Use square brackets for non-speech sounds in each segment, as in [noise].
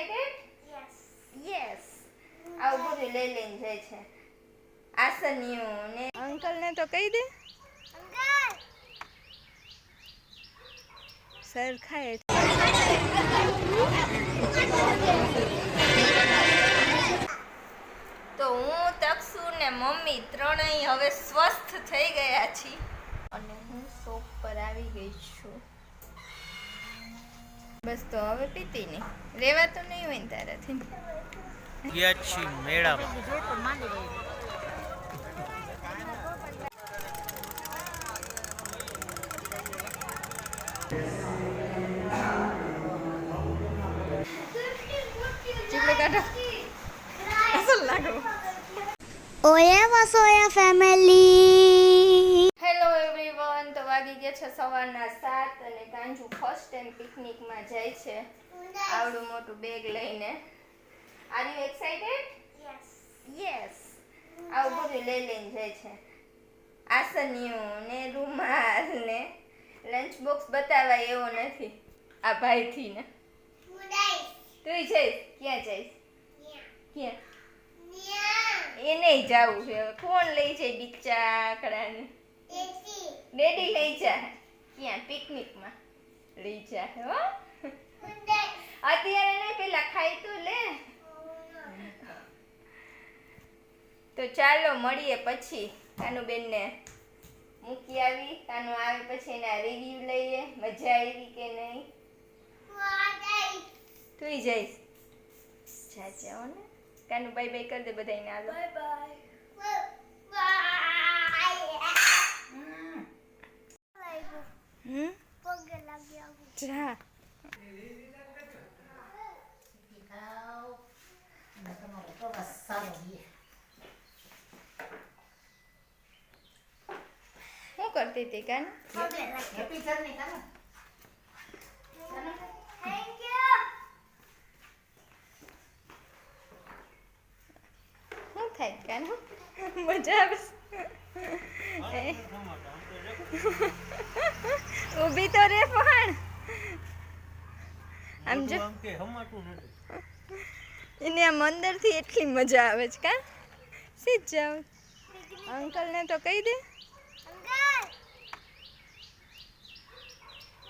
Excited Yes. Yes આવું બધું લઈ લઈને જાય છે. આસન્યું ને અંકલને તો કહી દે. Uncle. સરખાય તો હું તક્ષુ ને મમ્મી ત્રણેય હવે સ્વસ્થ થઈ ગયા છીએ અને હું શોપ પર આવી ગઈ છું બસ તો હવે પીતી નહીં રેવાતું નહીં હોય ને તારાથી. ગયા છીએ મેળામાં. ચીપડે કાઢો. અસલ લાગો. Oya Vasoya family. છે સવારના સાત અને કાંજુ ફર્સ્ટ ટાઈમ પિકનિકમાં જાય છે. આવડું મોટું બેગ લઈને. Are you excited Yes. Yes આવું બધું લઈ લઈને જાય છે. આસનિયું ને રૂમાલ ને લંચ બોક્સ બતાવાય એવો નથી. આ ભાઈથી ને. તું જઈશ. ક્યાં જઈશ? ક્યાં? એ નહીં જાવું છે. કોણ લઈ જાય બિચાકડાને? ડેડી લઈ જા. ક્યાં પિકનિકમાં. લઈ જા, હો. અત્યારે નહીં, પેલા ખાઈ તો લે. તો ચાલો, મળીએ પછી. કાનુબેનને મૂકી આવી. કાનુ આવે પછી એના રિવ્યુ લઈએ. મજા આવી કે નહીં? તું જઈશ. જા, જાઓ ને. કાનું બાય બાય કરી દે બધાને હાલો. By bye. હમ પગે લાગી આવું જા શું કરતી હતી કાન શું થાય કાન મજા આવે ઊભી તો રે પણ. આમ જો. એને આમ અંદરથી એટલી મજા આવે છે કા? સીધ જાવ. અંકલને તો કહી દે.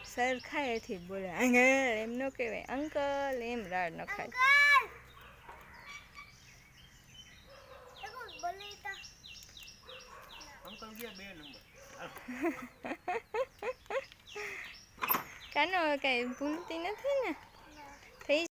સરખા એથી બોલે અંકલ એમ ન કહેવાય. અંકલ. એમ રાડ ન ખાય. અંકલ અંકલ ગયા બે નંબર. [laughs] કાનો હવે કાંઈ ભૂલતી નથી ને થઈ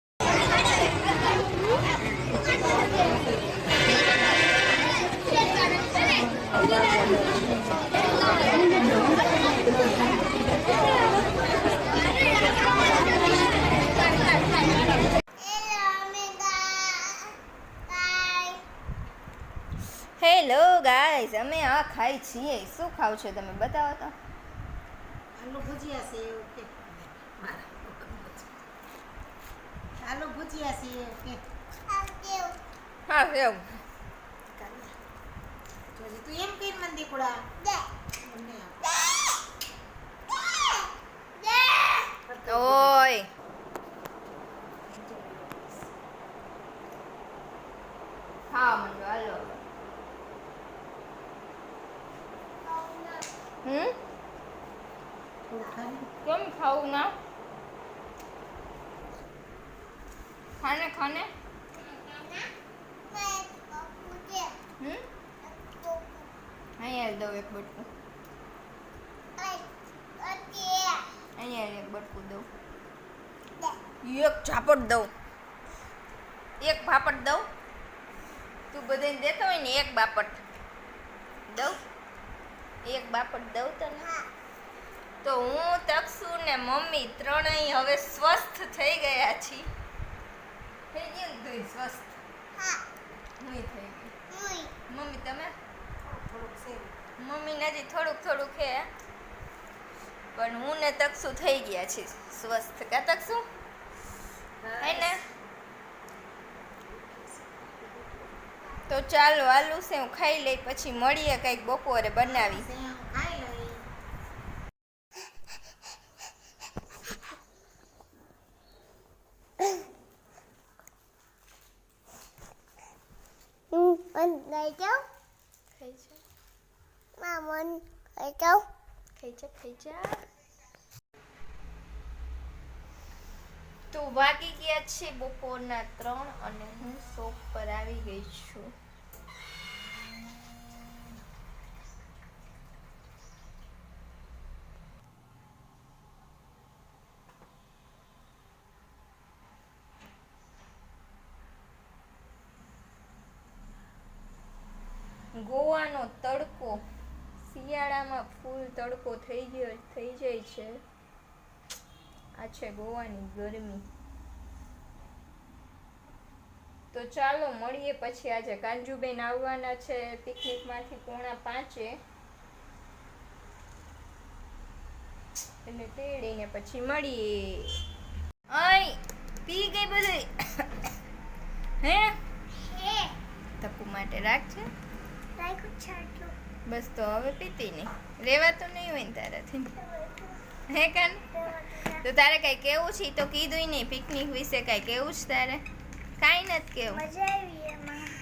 hello Amita bye hello guys અમે આ ખાઈ છીએ. શું ખાવ છો તમે? બતાવો તો. આલુ ભુજિયા છે, એવું કે મારા આલુ ભુજિયા છે એવું કે થેન્ક યુ હા એવું જોજે તું એમ કઈ મને દીકડા દે મને આપ. દે ઓય હા મંડો હાલો હમ થોડું ખાને કેમ ખાવું ના મેં પૂછે અહીંયા દઉં એક બટકું. અહીંયા એક બટકું દઉં. એક ઝાપટ દઉં. એક ભાપટ દઉં. તું બધાને દેતો હોય ને એક બાપટ દઉં. એક બાપટ દઉં તને. તો હું તક્ષુ ને મમ્મી, ત્રણેય હવે સ્વસ્થ થઈ ગયા છીએ. તુંય સ્વસ્થ. હું. થઈ ગઈ મમ્મી તમે? મમ્મી છે હજી થોડુંક થોડુંક હે. પણ હું ને તકસુ થઈ ગયા છે. સ્વસ્થ કા તકસુ? હે ને? તો ચાલો આલુ સેવ ખાઈ લઈ પછી મળીએ કંઈક બપોરે બનાવી સેવ ખાઈ લઈ મન ભાગી જાઉં? ખાઈ જા. મા મન ગઈ જાઉં? ખાઈ જા ખાઈ તો વાગી ગયા છે બપોરના ત્રણ અને હું શોપ પર આવી ગઈ છું. ગોવાનો તડકો શિયાળામાં ફૂલ તડકો થઈ ગયો થઈ જાય છે. આ છે ગોવાની ગરમી. તો ચાલો મળીએ પછી આજે. કાંજુબેન આવવાના છે પિકનિકમાંથી પોણા પાંચે. એટલે તેડીને પછી મળીએ. અહીં પી ગઈ બધું હે? તપુ માટે રાખજે બસ તો હવે પીતી નહીં. રેવાતું નહીં હોય ને તારાથી. હે કાન? તો તારે કઈ કેવું છે? તો કીધું નહીં પિકનિક વિશે કઈ કેવું છે તારે? કાંઈ નથી કેવું. મજા આવી.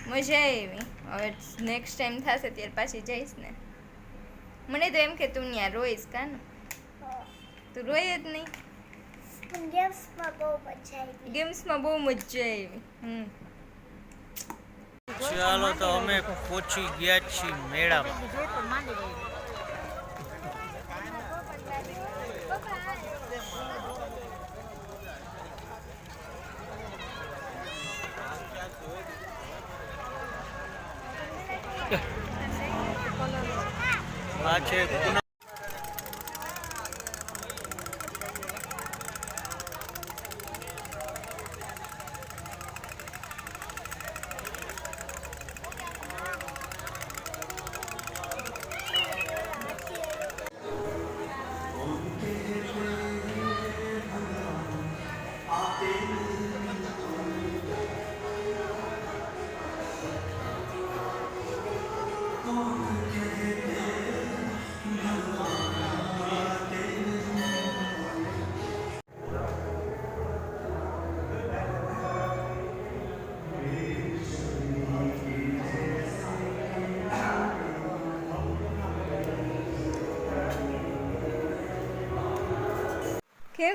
મજા આવી હવે નેક્સ્ટ ટાઈમ થશે ત્યારે પાછી જઈશ ને. મને તો એમ કે તું ત્યાં રોઈશ કાન. તું રોય જ નહીં. ગેમ્સમાં બહુ મજા આવી. ગેમ્સમાં બહુ મજા આવી. હમ. ચાલો તો અમે પહોંચી ગયા છીએ મેળામાં. પેલી જોઈ પણ માંડી ગઈ આ છે કે